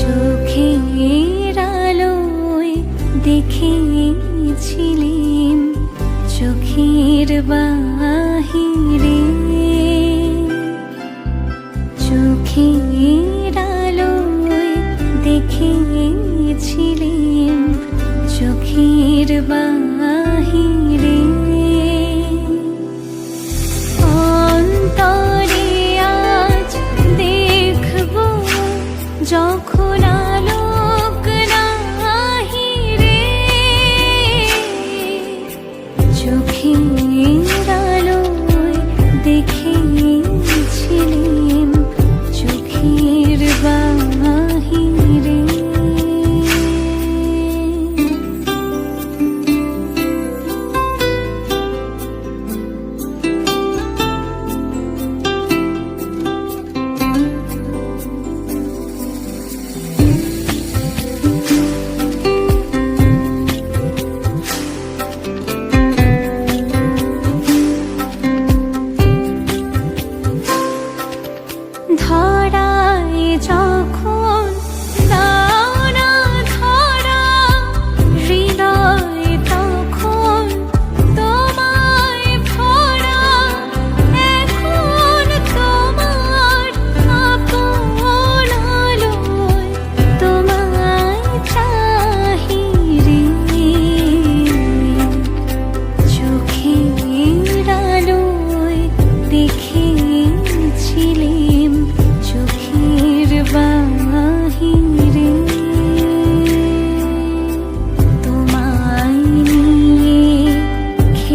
চোখের আলোয় দেখেছিলেন চোখের বাহিরে। চোখের আলোয় দেখেছিলেন চোখের বাহিরে। চোখে